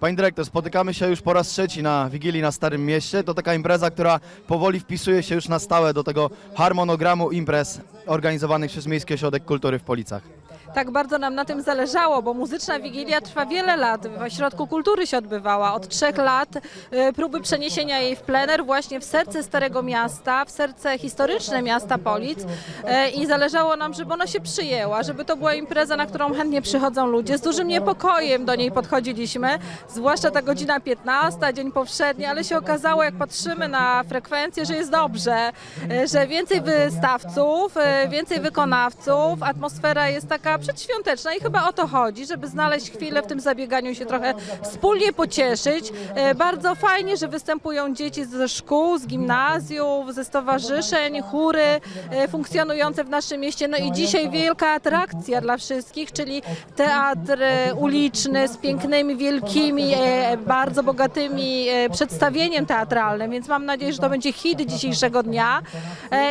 Pani dyrektor, spotykamy się już po raz trzeci na Wigilii na Starym Mieście. To taka impreza, która powoli wpisuje się już na stałe do tego harmonogramu imprez organizowanych przez Miejski Ośrodek Kultury w Policach. Tak bardzo nam na tym zależało, bo muzyczna Wigilia trwa wiele lat. W Ośrodku Kultury się odbywała. Od trzech lat y, próby przeniesienia jej w plener właśnie w serce Starego Miasta, w serce historyczne miasta Polic E, i zależało nam, żeby ona się przyjęła, żeby to była impreza, na którą chętnie przychodzą ludzie. Z dużym niepokojem do niej podchodziliśmy, zwłaszcza ta godzina 15, dzień powszedni, ale się okazało, jak patrzymy na frekwencję, że jest dobrze, e, że więcej wystawców, więcej wykonawców, atmosfera jest taka przedświąteczna i chyba o to chodzi, żeby znaleźć chwilę w tym zabieganiu się trochę wspólnie pocieszyć. E, Bardzo fajnie, że występują dzieci ze szkół, z gimnazjów, ze stowarzyszeń, chóry e, funkcjonujące w naszym mieście. No i dzisiaj wielka atrakcja dla wszystkich, czyli teatr e, uliczny z pięknymi, wielkimi, bardzo bogatymi przedstawieniem teatralnym, więc mam nadzieję, że to będzie hit dzisiejszego dnia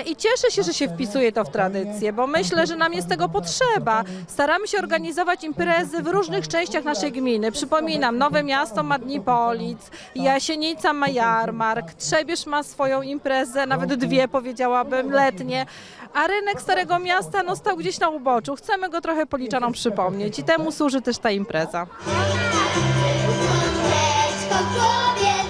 i cieszę się, że się wpisuje to w tradycję, bo myślę, że nam jest tego potrzeba. Staramy się organizować imprezy w różnych częściach naszej gminy. Przypominam, Nowe Miasto ma Dni Polic, Jasienica ma jarmark, Trzebież ma swoją imprezę, nawet dwie powiedziałabym, letnie, a rynek Starego Miasta no, stał gdzieś na uboczu. Chcemy go trochę policzanom przypomnieć i temu służy też ta impreza. Serczko kobiety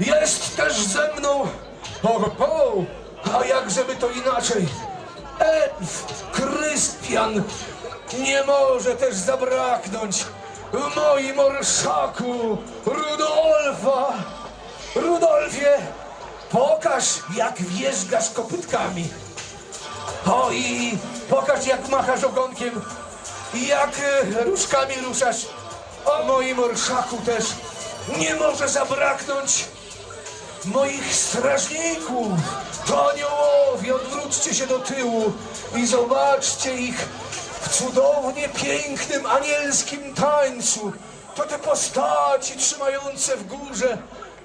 Jest też ze mną. O, o, a jakżeby to inaczej? Elf Krystian nie może też zabraknąć w moim orszaku Rudolfa. Rudolfie, pokaż jak wjeżdżasz kopytkami. O i pokaż jak machasz ogonkiem jak e, różkami ruszasz. O moim orszaku też nie może zabraknąć moich strażników. To aniołowie, odwróćcie się do tyłu i zobaczcie ich w cudownie pięknym anielskim tańcu. To te postaci trzymające w górze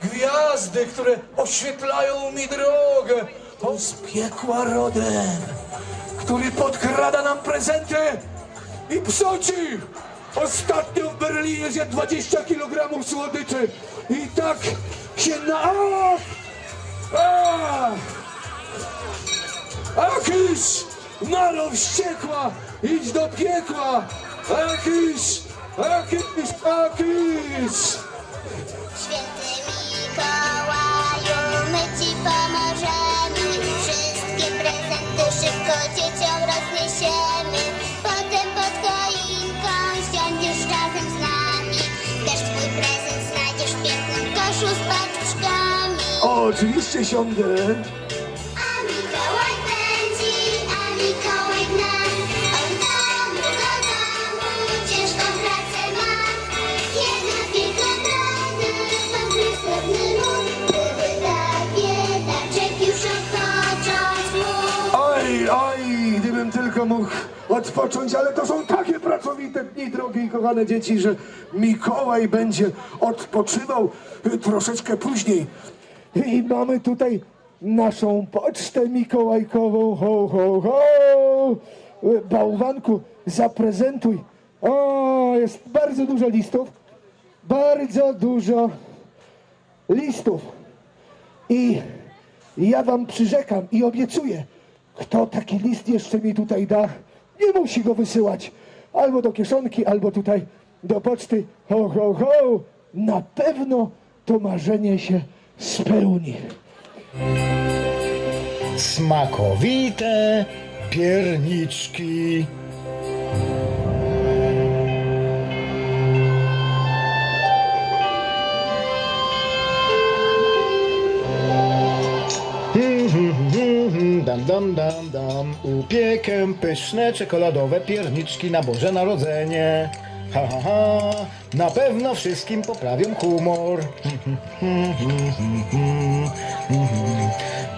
gwiazdy, które oświetlają mi drogę. To z piekła rodem, który podkrada nam prezenty i psoci. Ostatnio w Berlinie zjadł 20 kg słodyczy i tak się na... A! A! Malo wściekła! Idź do piekła! Akiś! Akiś! Akiś! Święty Mikołaju, my ci pomożemy. Wszystkie prezenty szybko dzieciom rozniesiemy. Oj, gdybym tylko mógł odpocząć, ale to są takie pracowite dni, drogie i kochane dzieci, że Mikołaj będzie odpoczywał troszeczkę później. I mamy tutaj naszą pocztę mikołajkową. Ho, ho, ho! Bałwanku, zaprezentuj. O, jest bardzo dużo listów. Bardzo dużo listów. I ja wam przyrzekam i obiecuję, kto taki list jeszcze mi tutaj da, nie musi go wysyłać. Albo do kieszonki, albo tutaj do poczty. Ho, ho, ho! Na pewno to marzenie się spełni. Smakowite pierniczki. Dam, dam, dam, dam. Upiekę pyszne czekoladowe pierniczki na Boże Narodzenie. Ha, ha, ha. Na pewno wszystkim poprawią humor.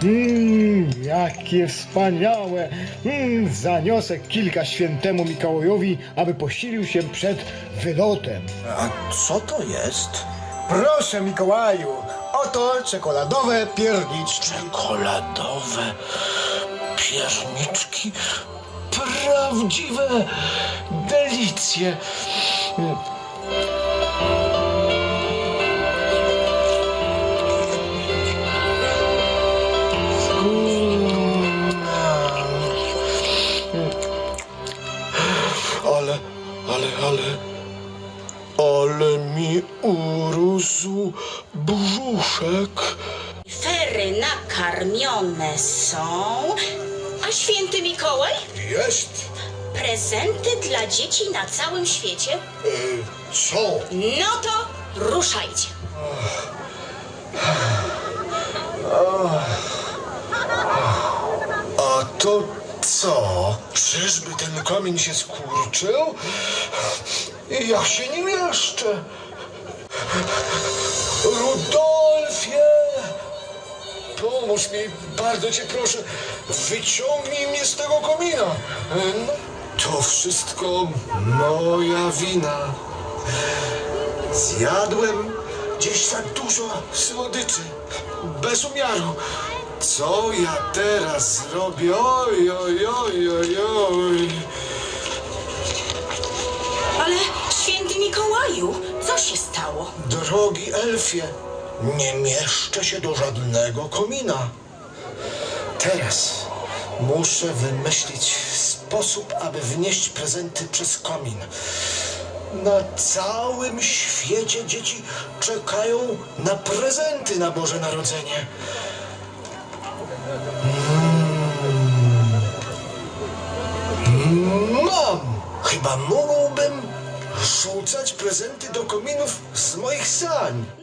Mmm, jakie wspaniałe! Mm, zaniosę kilka świętemu Mikołajowi, aby posilił się przed wylotem. A co to jest? Proszę, Mikołaju, oto czekoladowe pierniczki. Czekoladowe pierniczki. Prawdziwe delicje. Ale, ale, ale, ale mi urósł brzuszek. Fery nakarmione są. Święty Mikołaj? Jest. Prezenty dla dzieci na całym świecie? Co? No to ruszajcie. A to co? Czyżby ten kamień się skurczył? Ja się nie mieszczę. Rudolfie! Pomóż mi, bardzo cię proszę. Wyciągnij mnie z tego komina. No, to wszystko moja wina. Zjadłem gdzieś za dużo słodyczy. Bez umiaru. Co ja teraz zrobię? Oj, oj, oj, oj, oj. Ale święty Mikołaju, co się stało? Drogi elfie, nie mieszczę się do żadnego komina. Teraz muszę wymyślić sposób, aby wnieść prezenty przez komin. Na całym świecie dzieci czekają na prezenty na Boże Narodzenie. Mm. Mam! Chyba mógłbym rzucać prezenty do kominów z moich sań.